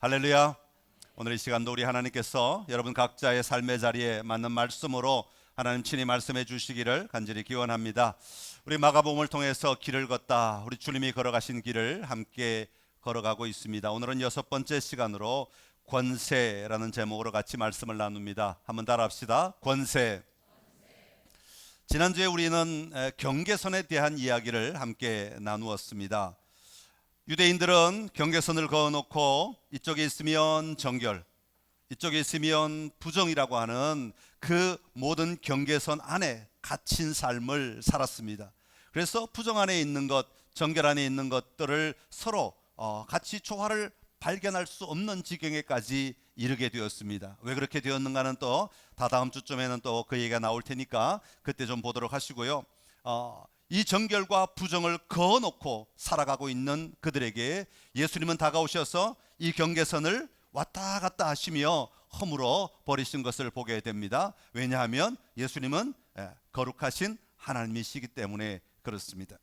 할렐루야. 오늘 이 시간도 우리 하나님께서 여러분 각자의 삶의 자리에 맞는 말씀으로 하나님 친히 말씀해 주시기를 간절히 기원합니다. 우리 마가복음을 통해서 길을 걷다 우리 주님이 걸어가신 길을 함께 걸어가고 있습니다. 오늘은 여섯 번째 시간으로 권세라는 제목으로 같이 말씀을 나눕니다. 한번 따라합시다. 권세. 지난주에 우리는 에, 경계선에 대한 이야기를 함께 나누었습니다. 유대인들은 경계선을 그어놓고 이쪽에 있으면 정결, 이쪽에 있으면 부정이라고 하는 그 모든 경계선 안에 갇힌 삶을 살았습니다. 그래서 부정 안에 있는 것, 정결 안에 있는 것들을 서로 어, 같이 조화를 발견할 수 없는 지경에까지 이르게 되었습니다. 왜 그렇게 되었는가는 또 다다음 주쯤에는 또 그 얘기가 나올 테니까 그때 좀 보도록 하시고요. 어, 이 정결과 부정을 그어놓고 살아가고 있는 그들에게 예수님은 다가오셔서 이 경계선을 왔다 갔다 하시며 허물어 버리신 것을 보게 됩니다. 왜냐하면 예수님은 예, 거룩하신 하나님이시기 때문에 그렇습니다.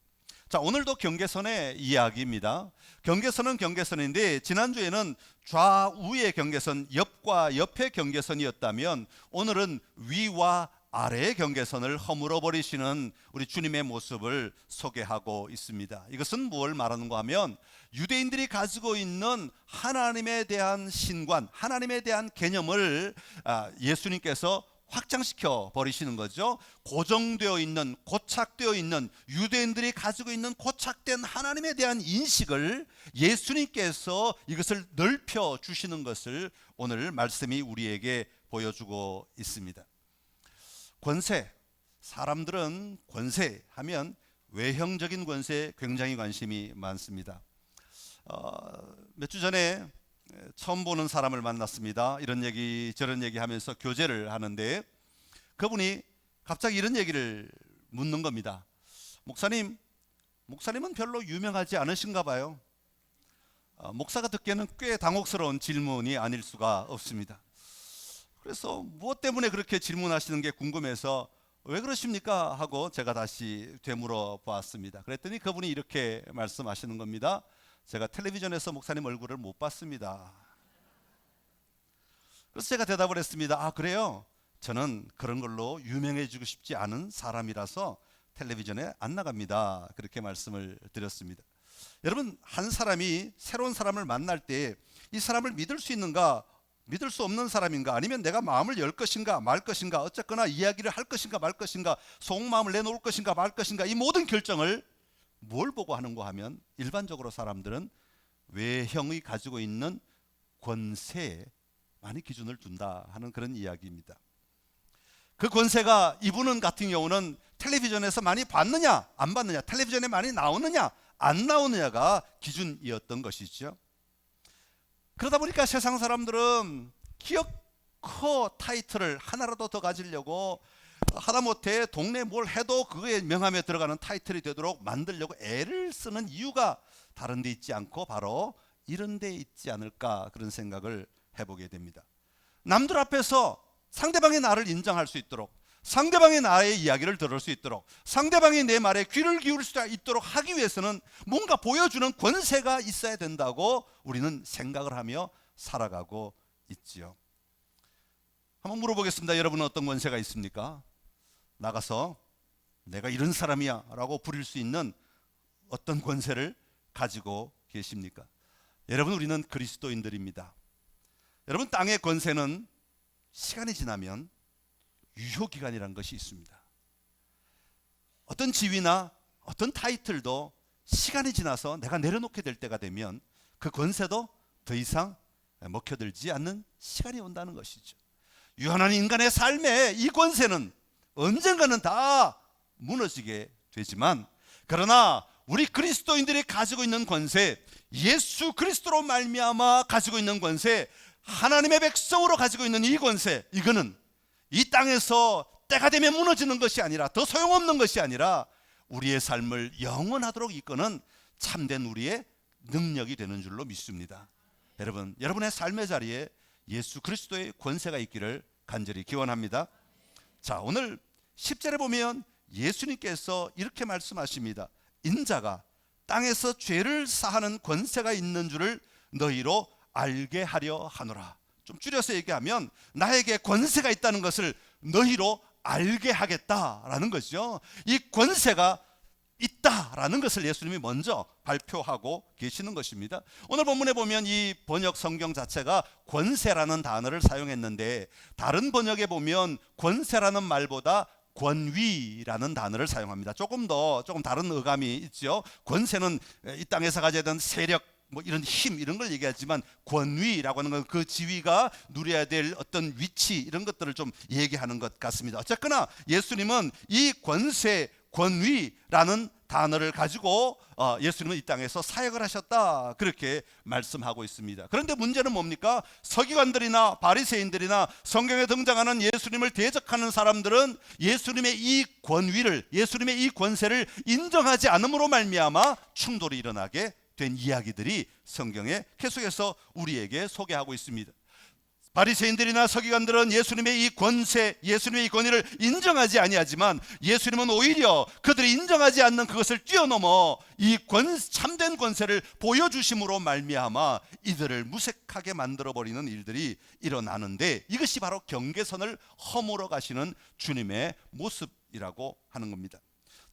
자, 오늘도 경계선의 이야기입니다. 경계선은 경계선인데 지난주에는 좌우의 경계선, 옆과 옆의 경계선이었다면 오늘은 위와 아래의 경계선을 허물어 버리시는 우리 주님의 모습을 소개하고 있습니다. 이것은 무엇을 말하는가 하면 유대인들이 가지고 있는 하나님에 대한 신관, 하나님에 대한 개념을 아, 예수님께서 확장시켜 버리시는 거죠. 고정되어 있는 고착되어 있는 유대인들이 가지고 있는 고착된 하나님에 대한 인식을 예수님께서 이것을 넓혀 주시는 것을 오늘 말씀이 우리에게 보여주고 있습니다. 권세 사람들은 권세 하면 외형적인 권세에 굉장히 관심이 많습니다. 어, 몇 주 전에 처음 보는 사람을 만났습니다. 이런 얘기 저런 얘기 하면서 교제를 하는데 그분이 갑자기 이런 얘기를 묻는 겁니다. 목사님, 목사님은 별로 유명하지 않으신가 봐요. 어, 목사가 듣기에는 꽤 당혹스러운 질문이 아닐 수가 없습니다. 그래서 무엇 때문에 그렇게 질문하시는 게 궁금해서 왜 그러십니까? 하고 제가 다시 되물어 보았습니다. 그랬더니 그분이 이렇게 말씀하시는 겁니다. 제가 텔레비전에서 목사님 얼굴을 못 봤습니다. 그래서 제가 대답을 했습니다. 아, 그래요? 저는 그런 걸로 유명해지고 싶지 않은 사람이라서 텔레비전에 안 나갑니다. 그렇게 말씀을 드렸습니다. 여러분, 한 사람이 새로운 사람을 만날 때 이 사람을 믿을 수 있는가, 믿을 수 없는 사람인가, 아니면 내가 마음을 열 것인가, 말 것인가, 어쨌거나 이야기를 할 것인가, 말 것인가, 속마음을 내놓을 것인가, 말 것인가, 이 모든 결정을 뭘 보고 하는가 하면 일반적으로 사람들은 외형이 가지고 있는 권세에 많이 기준을 둔다 하는 그런 이야기입니다. 그 권세가 이분은 같은 경우는 텔레비전에서 많이 봤느냐 안 봤느냐 텔레비전에 많이 나오느냐 안 나오느냐가 기준이었던 것이죠. 그러다 보니까 세상 사람들은 기어코 타이틀을 하나라도 더 가지려고 하다못해 동네 뭘 해도 그거에 명함에 들어가는 타이틀이 되도록 만들려고 애를 쓰는 이유가 다른 데 있지 않고 바로 이런 데 있지 않을까 그런 생각을 해보게 됩니다. 남들 앞에서 상대방의 나를 인정할 수 있도록 상대방의 나의 이야기를 들을 수 있도록 상대방이 내 말에 귀를 기울일 수 있도록 하기 위해서는 뭔가 보여주는 권세가 있어야 된다고 우리는 생각을 하며 살아가고 있지요. 한번 물어보겠습니다. 여러분은 어떤 권세가 있습니까? 나가서 내가 이런 사람이야 라고 부릴 수 있는 어떤 권세를 가지고 계십니까? 여러분 우리는 그리스도인들입니다. 여러분 땅의 권세는 시간이 지나면 유효 기간이라는 것이 있습니다. 어떤 지위나 어떤 타이틀도 시간이 지나서 내가 내려놓게 될 때가 되면 그 권세도 더 이상 먹혀들지 않는 시간이 온다는 것이죠. 유한한 인간의 삶에 이 권세는 언젠가는 다 무너지게 되지만 그러나 우리 그리스도인들이 가지고 있는 권세 예수 그리스도로 말미암아 가지고 있는 권세 하나님의 백성으로 가지고 있는 이 권세 이거는 이 땅에서 때가 되면 무너지는 것이 아니라 더 소용없는 것이 아니라 우리의 삶을 영원하도록 이끄는 참된 우리의 능력이 되는 줄로 믿습니다. 여러분, 여러분의 삶의 자리에 예수 그리스도의 권세가 있기를 간절히 기원합니다. 자, 오늘 10절에 보면 예수님께서 이렇게 말씀하십니다. 인자가 땅에서 죄를 사하는 권세가 있는 줄을 너희로 알게 하려 하노라. 좀 줄여서 얘기하면 나에게 권세가 있다는 것을 너희로 알게 하겠다라는 거죠. 이 권세가 있다라는 것을 예수님이 먼저 발표하고 계시는 것입니다. 오늘 본문에 보면 이 번역 성경 자체가 권세라는 단어를 사용했는데 다른 번역에 보면 권세라는 말보다 권위라는 단어를 사용합니다. 조금 더 조금 다른 어감이 있죠. 권세는 이 땅에서 가져야 되는 세력 뭐 이런 힘 이런 걸 얘기하지만 권위라고 하는 건 그 지위가 누려야 될 어떤 위치 이런 것들을 좀 얘기하는 것 같습니다. 어쨌거나 예수님은 이 권세 권위라는 단어를 가지고 어, 예수님은 이 땅에서 사역을 하셨다 그렇게 말씀하고 있습니다. 그런데 문제는 뭡니까? 서기관들이나 바리새인들이나 성경에 등장하는 예수님을 대적하는 사람들은 예수님의 이 권위를 예수님의 이 권세를 인정하지 않음으로 말미암아 충돌이 일어나게 된 이야기들이 성경에 계속해서 우리에게 소개하고 있습니다. 바리새인들이나 서기관들은 예수님의 이 권세, 예수님의 이 권위를 인정하지 아니하지만 예수님은 오히려 그들이 인정하지 않는 그것을 뛰어넘어 이 권, 참된 권세를 보여주심으로 말미암아 이들을 무색하게 만들어 버리는 일들이 일어나는데 이것이 바로 경계선을 허물어 가시는 주님의 모습이라고 하는 겁니다.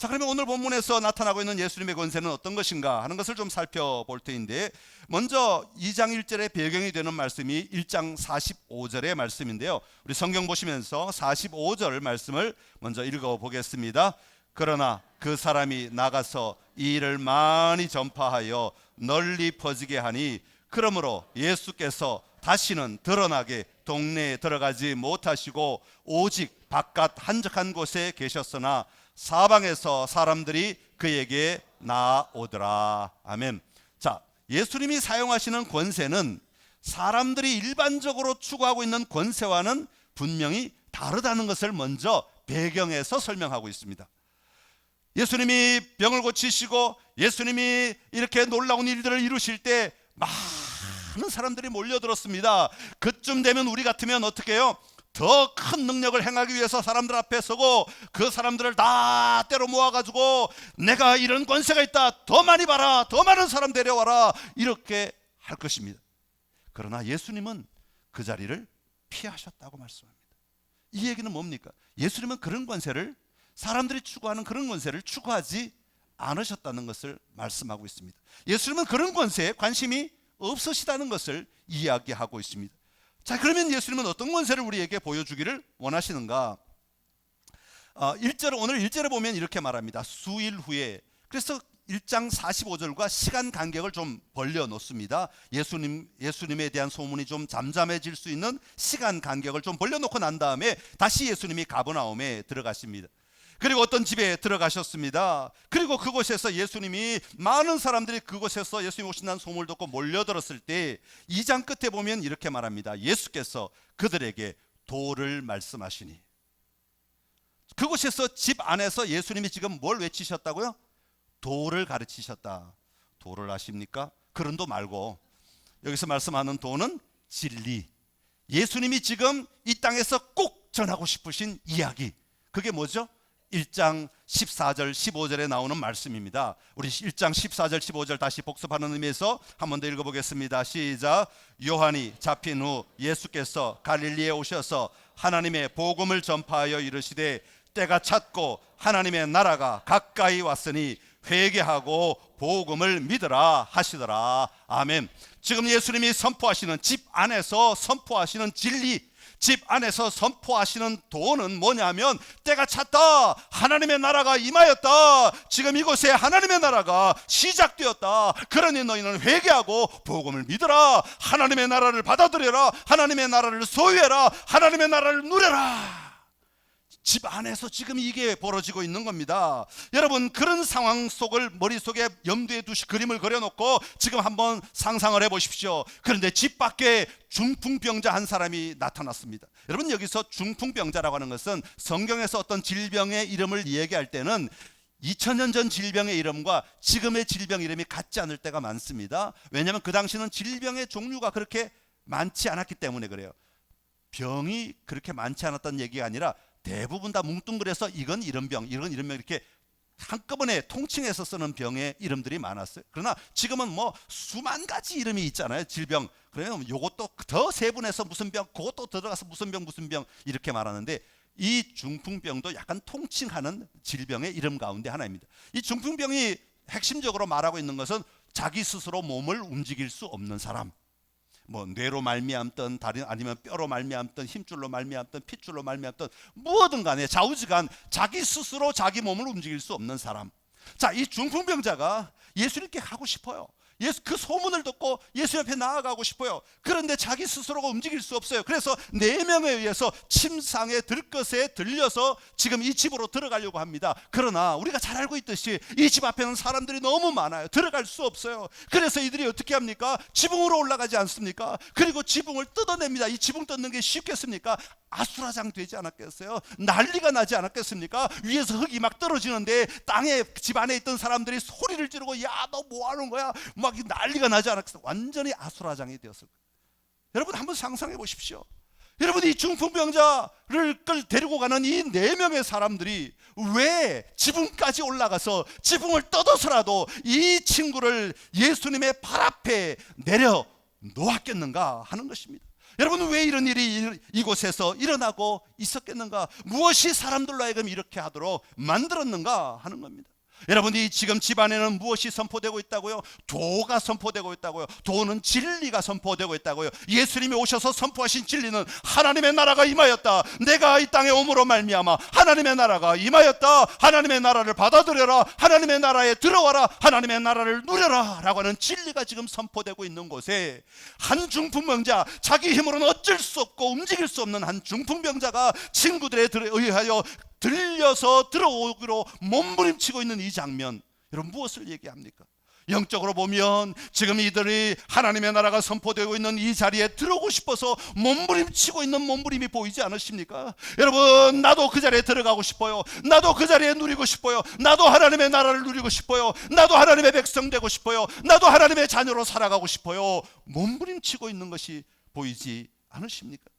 자 그러면 오늘 본문에서 나타나고 있는 예수님의 권세는 어떤 것인가 하는 것을 좀 살펴볼 테인데 먼저 2장 1절의 배경이 되는 말씀이 1장 45절의 말씀인데요. 우리 성경 보시면서 45절 말씀을 먼저 읽어 보겠습니다. 그러나 그 사람이 나가서 이 일을 많이 전파하여 널리 퍼지게 하니 그러므로 예수께서 다시는 드러나게 동네에 들어가지 못하시고 오직 바깥 한적한 곳에 계셨으나 사방에서 사람들이 그에게 나오더라. 아멘. 자, 예수님이 사용하시는 권세는 사람들이 일반적으로 추구하고 있는 권세와는 분명히 다르다는 것을 먼저 배경에서 설명하고 있습니다. 예수님이 병을 고치시고 예수님이 이렇게 놀라운 일들을 이루실 때 많은 사람들이 몰려들었습니다. 그쯤 되면 우리 같으면 어떻게 해요? 더 큰 능력을 행하기 위해서 사람들 앞에 서고 그 사람들을 다 때로 모아가지고 내가 이런 권세가 있다. 더 많이 봐라. 더 많은 사람 데려와라. 이렇게 할 것입니다. 그러나 예수님은 그 자리를 피하셨다고 말씀합니다. 이 얘기는 뭡니까? 예수님은 그런 권세를 사람들이 추구하는 그런 권세를 추구하지 않으셨다는 것을 말씀하고 있습니다. 예수님은 그런 권세에 관심이 없으시다는 것을 이야기하고 있습니다. 자, 그러면 예수님은 어떤 권세를 우리에게 보여주기를 원하시는가? 어, 1절 오늘 1절에 보면 이렇게 말합니다. 수일 후에 그래서 1장 45절과 시간 간격을 좀 벌려 놓습니다. 예수님 예수님에 대한 소문이 좀 잠잠해질 수 있는 시간 간격을 좀 벌려 놓고 난 다음에 다시 예수님이 가버나움에 들어가십니다. 그리고 어떤 집에 들어가셨습니다. 그리고 그곳에서 예수님이 많은 사람들이 그곳에서 예수님 오신다는 소문을 듣고 몰려들었을 때 2장 끝에 보면 이렇게 말합니다. 예수께서 그들에게 도를 말씀하시니 그곳에서 집 안에서 예수님이 지금 뭘 외치셨다고요? 도를 가르치셨다. 도를 아십니까? 그런 도 말고 여기서 말씀하는 도는 진리. 예수님이 지금 이 땅에서 꼭 전하고 싶으신 이야기. 그게 뭐죠? 1장 14절 15절에 나오는 말씀입니다. 우리 1장 14절 15절 다시 복습하는 의미에서 한 번 더 읽어보겠습니다. 시작. 요한이 잡힌 후 예수께서 갈릴리에 오셔서 하나님의 복음을 전파하여 이르시되 때가 찼고 하나님의 나라가 가까이 왔으니 회개하고 복음을 믿으라 하시더라. 아멘. 지금 예수님이 선포하시는 집 안에서 선포하시는 진리 집 안에서 선포하시는 도는 뭐냐면 때가 찼다. 하나님의 나라가 임하였다. 지금 이곳에 하나님의 나라가 시작되었다. 그러니 너희는 회개하고 복음을 믿어라. 하나님의 나라를 받아들여라. 하나님의 나라를 소유해라. 하나님의 나라를 누려라. 집 안에서 지금 이게 벌어지고 있는 겁니다. 여러분 그런 상황 속을 머릿속에 염두에 두시 그림을 그려놓고 지금 한번 상상을 해보십시오. 그런데 집 밖에 중풍병자 한 사람이 나타났습니다. 여러분 여기서 중풍병자라고 하는 것은 성경에서 어떤 질병의 이름을 얘기할 때는 2000년 전 질병의 이름과 지금의 질병 이름이 같지 않을 때가 많습니다. 왜냐하면 그 당시는 질병의 종류가 그렇게 많지 않았기 때문에 그래요. 병이 그렇게 많지 않았다는 얘기가 아니라 대부분 다 뭉뚱그려서 이건 이런 병, 이건 이런 병 이렇게 한꺼번에 통칭해서 쓰는 병의 이름들이 많았어요. 그러나 지금은 뭐 수만 가지 이름이 있잖아요. 질병. 그러면 요것도 더 세분해서 무슨 병, 그것도 들어가서 무슨 병, 무슨 병 이렇게 말하는데 이 중풍병도 약간 통칭하는 질병의 이름 가운데 하나입니다. 이 중풍병이 핵심적으로 말하고 있는 것은 자기 스스로 몸을 움직일 수 없는 사람. 뭐 뇌로 말미암든 다른 아니면 뼈로 말미암든 힘줄로 말미암든 핏줄로 말미암든 무엇든 간에 좌우지간 자기 스스로 자기 몸을 움직일 수 없는 사람. 자, 이 중풍병자가 예수님께 가고 싶어요. 예수 그 소문을 듣고 예수 옆에 나아가고 싶어요. 그런데 자기 스스로가 움직일 수 없어요. 그래서 네 명에 의해서 침상에 들것에 들려서 지금 이 집으로 들어가려고 합니다. 그러나 우리가 잘 알고 있듯이 이 집 앞에는 사람들이 너무 많아요. 들어갈 수 없어요. 그래서 이들이 어떻게 합니까? 지붕으로 올라가지 않습니까? 그리고 지붕을 뜯어냅니다. 이 지붕 뜯는 게 쉽겠습니까? 아수라장 되지 않았겠어요? 난리가 나지 않았겠습니까? 위에서 흙이 막 떨어지는데 땅에 집 안에 있던 사람들이 소리를 지르고 야 너 뭐 하는 거야? 막 난리가 나지 않았겠어요? 완전히 아수라장이 되었을 거예요. 여러분 한번 상상해 보십시오. 여러분 이 중풍병자를 끌 데리고 가는 이 네 명의 사람들이 왜 지붕까지 올라가서 지붕을 뜯어서라도 이 친구를 예수님의 발 앞에 내려 놓았겠는가 하는 것입니다. 여러분 왜 이런 일이 이곳에서 일어나고 있었겠는가? 무엇이 사람들로 하여금 이렇게 하도록 만들었는가 하는 겁니다. 여러분이 지금 집안에는 무엇이 선포되고 있다고요? 도가 선포되고 있다고요. 도는 진리가 선포되고 있다고요. 예수님이 오셔서 선포하신 진리는 하나님의 나라가 임하였다. 내가 이 땅에 오므로 말미암아 하나님의 나라가 임하였다. 하나님의 나라를 받아들여라. 하나님의 나라에 들어와라. 하나님의 나라를 누려라라고 하는 진리가 지금 선포되고 있는 곳에 한 중풍병자 자기 힘으로는 어쩔 수 없고 움직일 수 없는 한 중풍병자가 친구들에 의하여 들려서 들어오기로 몸부림치고 있는 이 장면 여러분 무엇을 얘기합니까? 영적으로 보면 지금 이들이 하나님의 나라가 선포되고 있는 이 자리에 들어오고 싶어서 몸부림치고 있는 몸부림이 보이지 않으십니까? 여러분 나도 그 자리에 들어가고 싶어요. 나도 그 자리에 누리고 싶어요. 나도 하나님의 나라를 누리고 싶어요. 나도 하나님의 백성 되고 싶어요. 나도 하나님의 자녀로 살아가고 싶어요. 몸부림치고 있는 것이 보이지 않으십니까?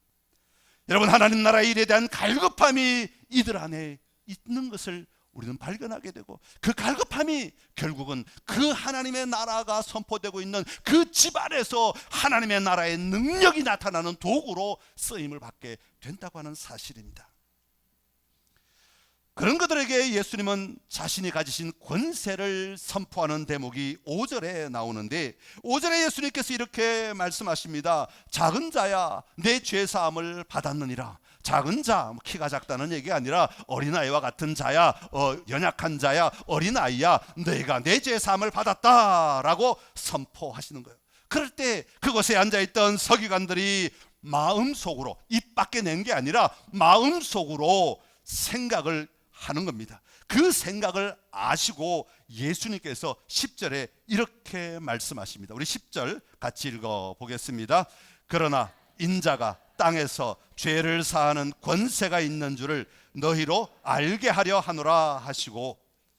여러분 하나님 나라의 일에 대한 갈급함이 이들 안에 있는 것을 우리는 발견하게 되고 그 갈급함이 결국은 그 하나님의 나라가 선포되고 있는 그 집안에서 하나님의 나라의 능력이 나타나는 도구로 쓰임을 받게 된다고 하는 사실입니다. 그런 그들에게 예수님은 자신이 가지신 권세를 선포하는 대목이 5절에 나오는데 5절에 예수님께서 이렇게 말씀하십니다. 작은 자야 내 죄 사함을 받았느니라. 작은 자뭐 키가 작다는 얘기가 아니라 어린아이와 같은 자야 어, 연약한 자야 어린아이야 너희가 내 죄 사함을 받았다라고 선포하시는 거예요. 그럴 때 그곳에 앉아 있던 서기관들이 마음속으로 입 밖에 낸 게 아니라 마음속으로 생각을 하는 겁니다. 그 생각을 아시고 예수님께서 10절에 이렇게 말씀하십니다. 우리 10절 같이 읽어 보겠습니다. 그러나 인자가 땅에서 죄를 사하는 권세가 있는 줄을 너희로 알게 하려 하노라 하시고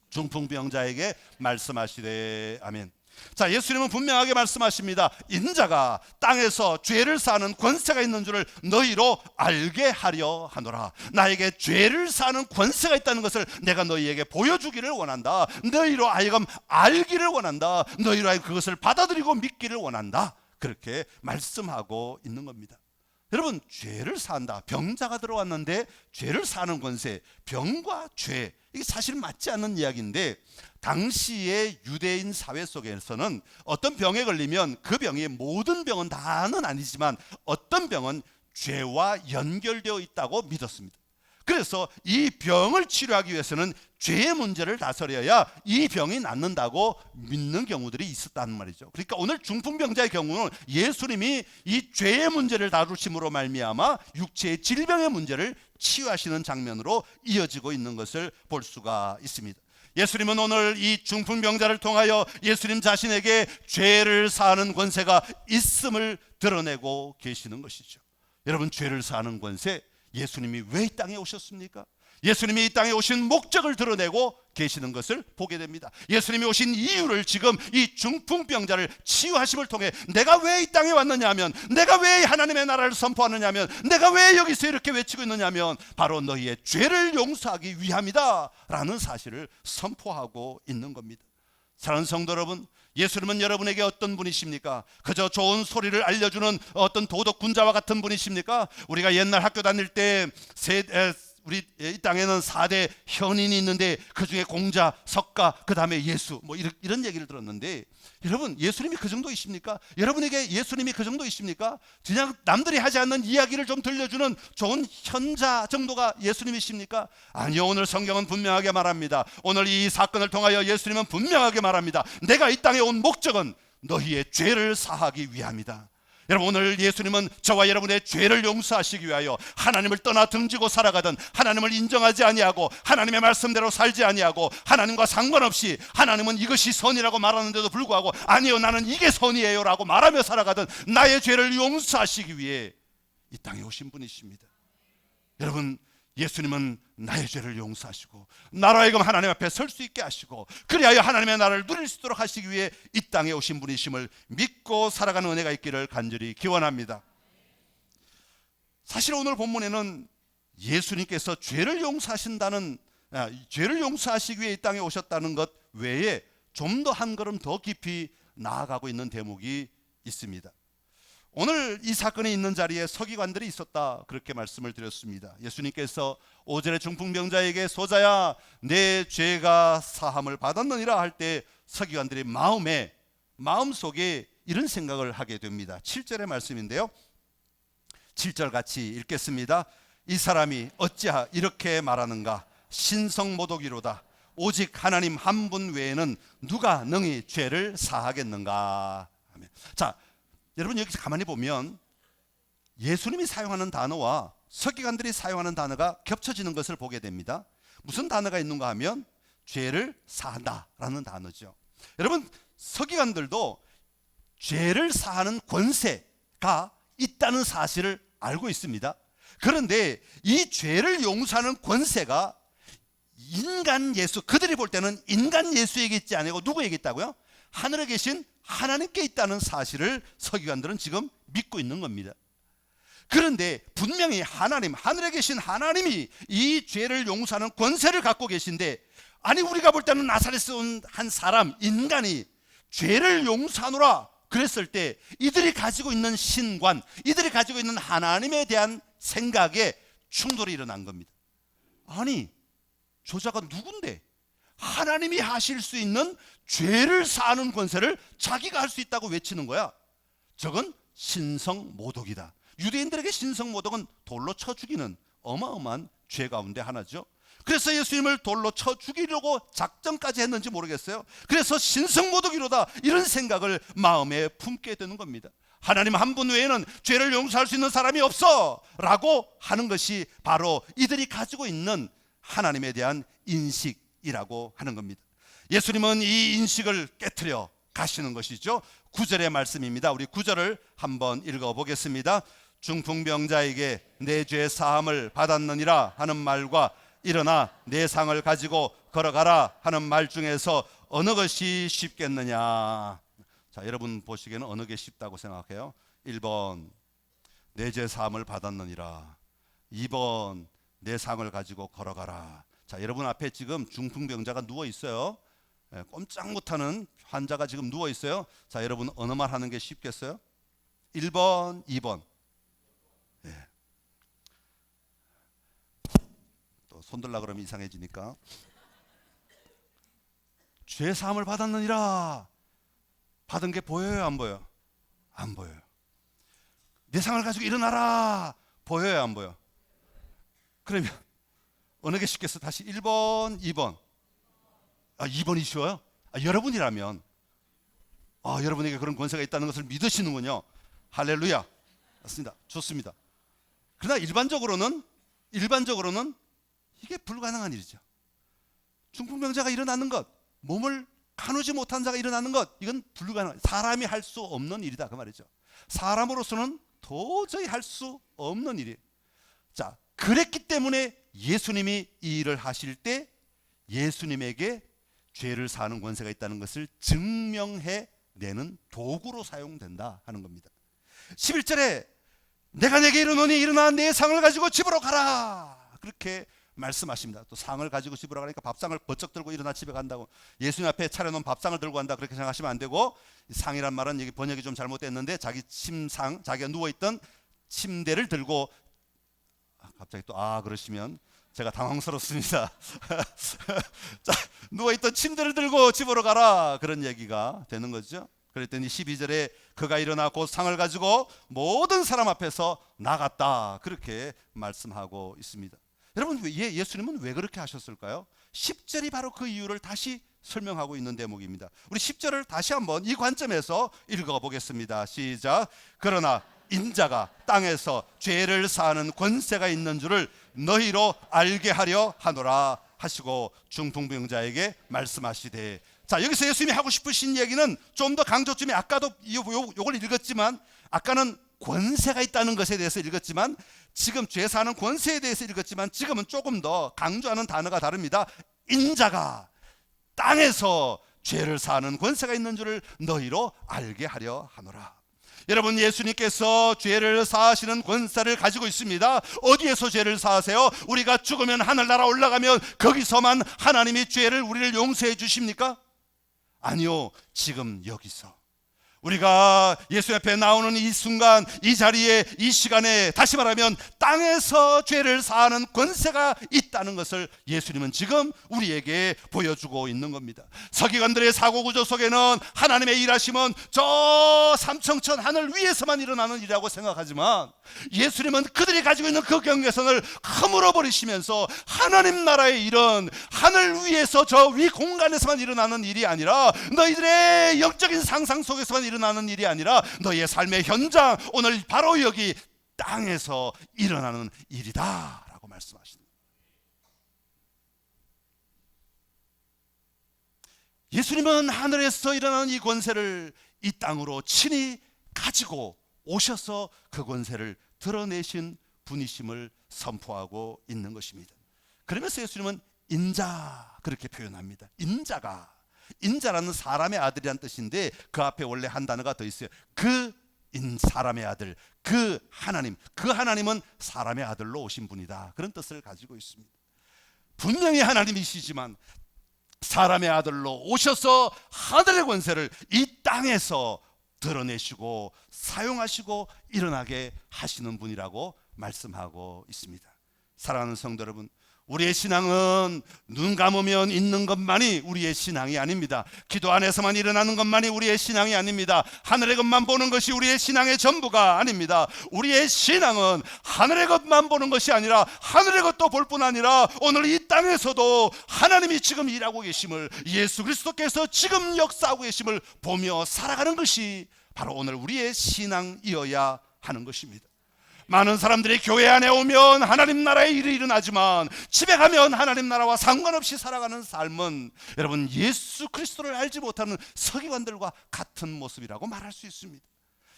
중풍병자에게 말씀하시되 아멘. 자, 예수님은 분명하게 말씀하십니다. 인자가 땅에서 죄를 사는 권세가 있는 줄을 너희로 알게 하려 하노라. 나에게 죄를 사는 권세가 있다는 것을 내가 너희에게 보여주기를 원한다. 너희로 하여금 알기를 원한다. 너희로 그것을 받아들이고 믿기를 원한다. 그렇게 말씀하고 있는 겁니다. 여러분 죄를 산다 병자가 들어왔는데 죄를 사는 권세 병과 죄 이게 사실 맞지 않는 이야기인데 당시의 유대인 사회 속에서는 어떤 병에 걸리면 그 병이 모든 병은 다는 아니지만 어떤 병은 죄와 연결되어 있다고 믿었습니다. 그래서 이 병을 치료하기 위해서는 죄의 문제를 다스려야 이 병이 낫는다고 믿는 경우들이 있었다는 말이죠. 그러니까 오늘 중풍병자의 경우는 예수님이 이 죄의 문제를 다루심으로 말미암아 육체의 질병의 문제를 치유하시는 장면으로 이어지고 있는 것을 볼 수가 있습니다. 예수님은 오늘 이 중풍병자를 통하여 예수님 자신에게 죄를 사하는 권세가 있음을 드러내고 계시는 것이죠. 여러분 죄를 사하는 권세 예수님이 왜 이 땅에 오셨습니까? 예수님이 이 땅에 오신 목적을 드러내고 계시는 것을 보게 됩니다. 예수님이 오신 이유를 지금 이 중풍병자를 치유하심을 통해 내가 왜 이 땅에 왔느냐 하면 내가 왜 하나님의 나라를 선포하느냐 하면 내가 왜 여기서 이렇게 외치고 있느냐 하면 바로 너희의 죄를 용서하기 위함이다 라는 사실을 선포하고 있는 겁니다. 사랑하는 성도 여러분, 예수님은 여러분에게 어떤 분이십니까? 그저 좋은 소리를 알려주는 어떤 도덕 군자와 같은 분이십니까? 우리가 옛날 학교 다닐 때 세, 에, 우리 이 땅에는 4대 현인이 있는데 그 중에 공자, 석가, 그 다음에 예수 뭐 이런, 이런 얘기를 들었는데 여러분 예수님이 그 정도이십니까? 여러분에게 예수님이 그 정도이십니까? 그냥 남들이 하지 않는 이야기를 좀 들려주는 좋은 현자 정도가 예수님이십니까? 아니요 오늘 성경은 분명하게 말합니다. 오늘 이 사건을 통하여 예수님은 분명하게 말합니다. 내가 이 땅에 온 목적은 너희의 죄를 사하기 위함이다. 여러분 오늘 예수님은 저와 여러분의 죄를 용서하시기 위하여 하나님을 떠나 등지고 살아가던 하나님을 인정하지 아니하고 하나님의 말씀대로 살지 아니하고 하나님과 상관없이 하나님은 이것이 선이라고 말하는데도 불구하고 아니요 나는 이게 선이에요라고 말하며 살아가던 나의 죄를 용서하시기 위해 이 땅에 오신 분이십니다. 여러분 예수님은 나의 죄를 용서하시고 나로 하여금 하나님 앞에 설 수 있게 하시고 그리하여 하나님의 나라를 누릴 수 있도록 하시기 위해 이 땅에 오신 분이심을 믿고 살아가는 은혜가 있기를 간절히 기원합니다. 사실 오늘 본문에는 예수님께서 죄를 용서하신다는 아, 죄를 용서하시기 위해 이 땅에 오셨다는 것 외에 좀 더 한 걸음 더 깊이 나아가고 있는 대목이 있습니다. 오늘 이 사건이 있는 자리에 서기관들이 있었다 그렇게 말씀을 드렸습니다. 예수님께서 오절의 중풍병자에게 소자야 내 죄가 사함을 받았느니라 할 때 서기관들이 마음에 마음 속에 이런 생각을 하게 됩니다. 7절의 말씀인데요. 7절 같이 읽겠습니다. 이 사람이 어찌하 이렇게 말하는가 신성모독이로다 오직 하나님 한 분 외에는 누가 능히 죄를 사하겠는가. 자 여러분 여기서 가만히 보면 예수님이 사용하는 단어와 서기관들이 사용하는 단어가 겹쳐지는 것을 보게 됩니다. 무슨 단어가 있는가 하면 죄를 사한다라는 단어죠. 여러분 서기관들도 죄를 사하는 권세가 있다는 사실을 알고 있습니다. 그런데 이 죄를 용서하는 권세가 인간 예수 그들이 볼 때는 인간 예수에게 있지 아니고 누구에게 있다고요? 하늘에 계신 하나님께 있다는 사실을 서기관들은 지금 믿고 있는 겁니다. 그런데 분명히 하나님, 하늘에 계신 하나님이 이 죄를 용서하는 권세를 갖고 계신데 아니 우리가 볼 때는 나사렛에 온 한 사람, 인간이 죄를 용서하노라 그랬을 때 이들이 가지고 있는 신관, 이들이 가지고 있는 하나님에 대한 생각에 충돌이 일어난 겁니다. 아니, 조자가 누군데? 하나님이 하실 수 있는 죄를 사는 권세를 자기가 할 수 있다고 외치는 거야. 저건 신성 모독이다. 유대인들에게 신성 모독은 돌로 쳐 죽이는 어마어마한 죄 가운데 하나죠. 그래서 예수님을 돌로 쳐 죽이려고 작정까지 했는지 모르겠어요. 그래서 신성 모독이로다 이런 생각을 마음에 품게 되는 겁니다. 하나님 한 분 외에는 죄를 용서할 수 있는 사람이 없어라고 하는 것이 바로 이들이 가지고 있는 하나님에 대한 인식이라고 하는 겁니다. 예수님은 이 인식을 깨뜨려 가시는 것이죠. 구절의 말씀입니다. 우리 구절을 한번 읽어 보겠습니다. 중풍병자에게 내 죄 사함을 받았느니라 하는 말과 일어나 내 상을 가지고 걸어가라 하는 말 중에서 어느 것이 쉽겠느냐? 자, 여러분 보시기에는 어느 게 쉽다고 생각해요? 1번 내 죄 사함을 받았느니라. 2번 내 상을 가지고 걸어가라. 자, 여러분 앞에 지금 중풍병자가 누워 있어요. 예, 꼼짝 못하는 환자가 지금 누워 있어요. 자, 여러분 어느 말 하는 게 쉽겠어요? 1번, 2번. 예. 또 손들라 그러면 이상해지니까. 죄 사함을 받았느니라. 받은 게 보여요, 안 보여? 안 보여요. 내 상을 가지고 일어나라. 보여요, 안 보여? 그러면 어느 게 쉽겠어? 다시 1번, 2번. 아, 2번이 쉬워요? 아, 여러분이라면 아, 여러분에게 그런 권세가 있다는 것을 믿으시는군요. 할렐루야. 맞습니다. 좋습니다. 그러나 일반적으로는 일반적으로는 이게 불가능한 일이죠. 중풍병자가 일어나는 것, 몸을 가누지 못한 자가 일어나는 것, 이건 불가능. 사람이 할 수 없는 일이다 그 말이죠. 사람으로서는 도저히 할 수 없는 일이에요. 자, 그랬기 때문에 예수님이 이 일을 하실 때 예수님에게 죄를 사는 권세가 있다는 것을 증명해 내는 도구로 사용된다 하는 겁니다. 11절에 내가 내게 이르노니 일어나 내 상을 가지고 집으로 가라. 그렇게 말씀하십니다. 또 상을 가지고 집으로 가니까 밥상을 버쩍 들고 일어나 집에 간다고. 예수님 앞에 차려놓은 밥상을 들고 간다 그렇게 생각하시면 안 되고 상이란 말은 여기 번역이 좀 잘못됐는데 자기 침상, 자기가 누워 있던 침대를 들고 아, 갑자기 또 아 그러시면 제가 당황스럽습니다. 자, 누워 있던 침대를 들고 집으로 가라 그런 얘기가 되는 거죠. 그랬더니 12절에 그가 일어나 곧 상을 가지고 모든 사람 앞에서 나갔다 그렇게 말씀하고 있습니다. 여러분 예, 예수님은 왜 그렇게 하셨을까요? 10절이 바로 그 이유를 다시 설명하고 있는 대목입니다. 우리 10절을 다시 한번 이 관점에서 읽어 보겠습니다. 시작. 그러나 인자가 땅에서 죄를 사하는 권세가 있는 줄을 너희로 알게 하려 하노라 하시고 중풍병자에게 말씀하시되 자 여기서 예수님이 하고 싶으신 얘기는 좀 더 강조점이 아까도 요, 요, 요걸 읽었지만 아까는 권세가 있다는 것에 대해서 읽었지만 지금 죄 사는 권세에 대해서 읽었지만 지금은 조금 더 강조하는 단어가 다릅니다. 인자가 땅에서 죄를 사는 권세가 있는 줄을 너희로 알게 하려 하노라. 여러분 예수님께서 죄를 사하시는 권세를 가지고 있습니다. 어디에서 죄를 사하세요? 우리가 죽으면 하늘나라 올라가면 거기서만 하나님이 죄를 우리를 용서해 주십니까? 아니요. 지금 여기서 우리가 예수 앞에 나오는 이 순간, 이 자리에, 이 시간에 다시 말하면 땅에서 죄를 사하는 권세가 있다는 것을 예수님은 지금 우리에게 보여주고 있는 겁니다. 서기관들의 사고 구조 속에는 하나님의 일하심은 저 삼청천 하늘 위에서만 일어나는 일이라고 생각하지만 예수님은 그들이 가지고 있는 그 경계선을 허물어 버리시면서 하나님 나라의 일은 하늘 위에서 저 위 공간에서만 일어나는 일이 아니라 너희들의 영적인 상상 속에서만 일어나는 일이 아니라 너희의 삶의 현장 오늘 바로 여기 땅에서 일어나는 일이다 라고 말씀하십니다. 예수님은 하늘에서 일어나는 이 권세를 이 땅으로 친히 가지고 오셔서 그 권세를 드러내신 분이심을 선포하고 있는 것입니다. 그러면서 예수님은 인자 그렇게 표현합니다. 인자가 인자라는 사람의 아들이란 뜻인데 그 앞에 원래 한 단어가 더 있어요. 그 인 사람의 아들, 그 하나님, 그 하나님은 사람의 아들로 오신 분이다. 그런 뜻을 가지고 있습니다. 분명히 하나님이시지만 사람의 아들로 오셔서 하늘의 권세를 이 땅에서 드러내시고 사용하시고 일어나게 하시는 분이라고 말씀하고 있습니다. 사랑하는 성도 여러분, 우리의 신앙은 눈 감으면 있는 것만이 우리의 신앙이 아닙니다. 기도 안에서만 일어나는 것만이 우리의 신앙이 아닙니다. 하늘의 것만 보는 것이 우리의 신앙의 전부가 아닙니다. 우리의 신앙은 하늘의 것만 보는 것이 아니라 하늘의 것도 볼 뿐 아니라 오늘 이 땅에서도 하나님이 지금 일하고 계심을 예수 그리스도께서 지금 역사하고 계심을 보며 살아가는 것이 바로 오늘 우리의 신앙이어야 하는 것입니다. 많은 사람들이 교회 안에 오면 하나님 나라의 일이 일어나지만 집에 가면 하나님 나라와 상관없이 살아가는 삶은 여러분 예수 그리스도를 알지 못하는 서기관들과 같은 모습이라고 말할 수 있습니다.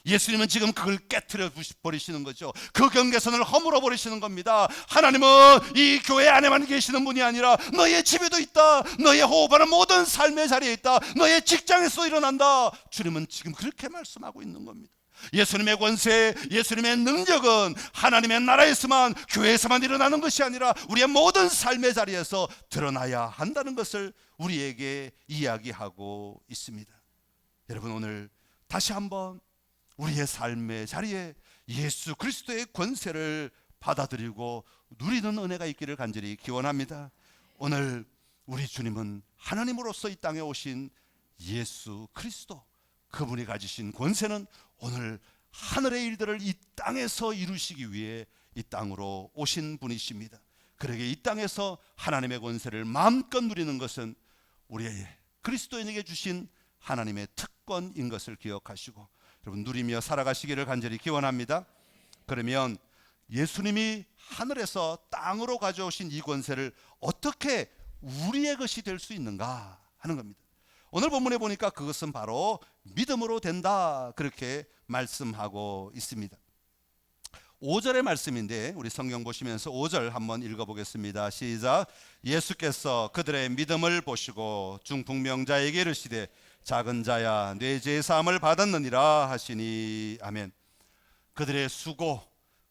예수님은 지금 그걸 깨뜨려 버리시는 거죠. 그 경계선을 허물어 버리시는 겁니다. 하나님은 이 교회 안에만 계시는 분이 아니라 너의 집에도 있다. 너의 호흡하는 모든 삶의 자리에 있다. 너의 직장에서 일어난다. 주님은 지금 그렇게 말씀하고 있는 겁니다. 예수님의 권세, 예수님의 능력은 하나님의 나라에서만 교회에서만 일어나는 것이 아니라 우리의 모든 삶의 자리에서 드러나야 한다는 것을 우리에게 이야기하고 있습니다. 여러분 오늘 다시 한번 우리의 삶의 자리에 예수 그리스도의 권세를 받아들이고 누리는 은혜가 있기를 간절히 기원합니다. 오늘 우리 주님은 하나님으로서 이 땅에 오신 예수 그리스도 그분이 가지신 권세는 오늘 하늘의 일들을 이 땅에서 이루시기 위해 이 땅으로 오신 분이십니다. 그러게 이 땅에서 하나님의 권세를 마음껏 누리는 것은 우리의 그리스도인에게 주신 하나님의 특권인 것을 기억하시고 여러분 누리며 살아가시기를 간절히 기원합니다. 그러면 예수님이 하늘에서 땅으로 가져오신 이 권세를 어떻게 우리의 것이 될 수 있는가 하는 겁니다. 오늘 본문에 보니까 그것은 바로 믿음으로 된다 그렇게 말씀하고 있습니다. 5절의 말씀인데 우리 성경 보시면서 5절 한번 읽어보겠습니다. 시작. 예수께서 그들의 믿음을 보시고 중풍명자에게 이르시되 작은 자야 내죄 사함을 받았느니라 하시니 아멘. 그들의 수고,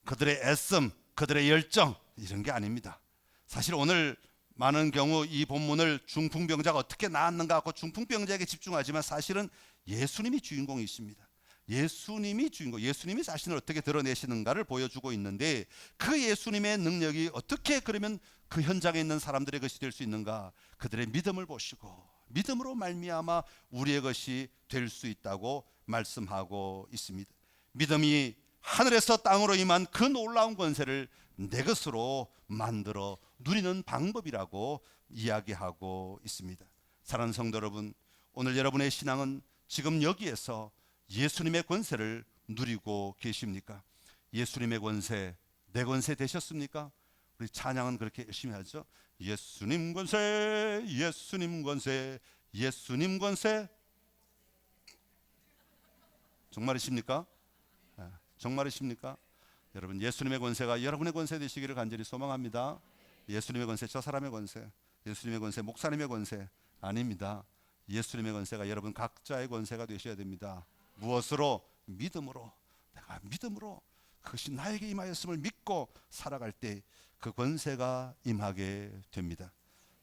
그들의 애씀, 그들의 열정 이런 게 아닙니다. 사실 오늘 많은 경우 이 본문을 중풍병자가 어떻게 나았는가 하고 중풍병자에게 집중하지만 사실은 예수님이 주인공이십니다. 예수님이 주인공, 예수님이 자신을 어떻게 드러내시는가를 보여주고 있는데 그 예수님의 능력이 어떻게 그러면 그 현장에 있는 사람들의 것이 될 수 있는가? 그들의 믿음을 보시고 믿음으로 말미암아 우리의 것이 될 수 있다고 말씀하고 있습니다. 믿음이 하늘에서 땅으로 임한 그 놀라운 권세를 내 것으로 만들어 누리는 방법이라고 이야기하고 있습니다. 사랑하는 성도 여러분, 오늘 여러분의 신앙은 지금 여기에서 예수님의 권세를 누리고 계십니까? 예수님의 권세, 내 권세 되셨습니까? 우리 찬양은 그렇게 열심히 하죠. 예수님 권세, 예수님 권세, 예수님 권세. 정말이십니까? 아, 정말이십니까? 여러분 예수님의 권세가 여러분의 권세 되시기를 간절히 소망합니다. 예수님의 권세 저 사람의 권세, 예수님의 권세 목사님의 권세 아닙니다. 예수님의 권세가 여러분 각자의 권세가 되셔야 됩니다. 무엇으로? 믿음으로. 내가 믿음으로 그것이 나에게 임하였음을 믿고 살아갈 때 그 권세가 임하게 됩니다.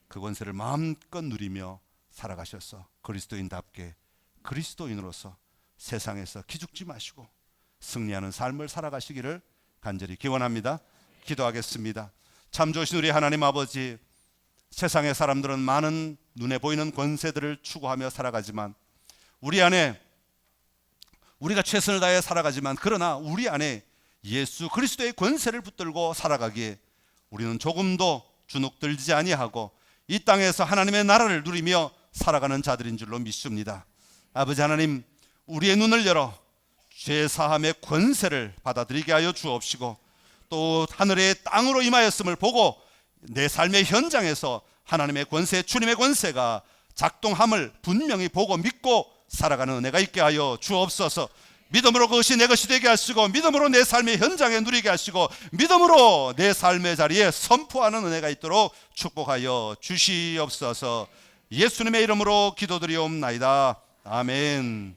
그 권세를 마음껏 누리며 살아가셔서 그리스도인답게 그리스도인으로서 세상에서 기죽지 마시고 승리하는 삶을 살아가시기를 간절히 기원합니다. 기도하겠습니다. 참 좋으신 우리 하나님 아버지 세상의 사람들은 많은 눈에 보이는 권세들을 추구하며 살아가지만 우리 안에 우리가 최선을 다해 살아가지만 그러나 우리 안에 예수 그리스도의 권세를 붙들고 살아가기에 우리는 조금도 주눅들지 아니하고 이 땅에서 하나님의 나라를 누리며 살아가는 자들인 줄로 믿습니다. 아버지 하나님 우리의 눈을 열어 죄 사함의 권세를 받아들이게 하여 주옵시고 또 하늘의 땅으로 임하였음을 보고 내 삶의 현장에서 하나님의 권세, 주님의 권세가 작동함을 분명히 보고 믿고 살아가는 은혜가 있게 하여 주옵소서. 믿음으로 그것이 내 것이 되게 하시고 믿음으로 내 삶의 현장에 누리게 하시고 믿음으로 내 삶의 자리에 선포하는 은혜가 있도록 축복하여 주시옵소서. 예수님의 이름으로 기도드리옵나이다. 아멘.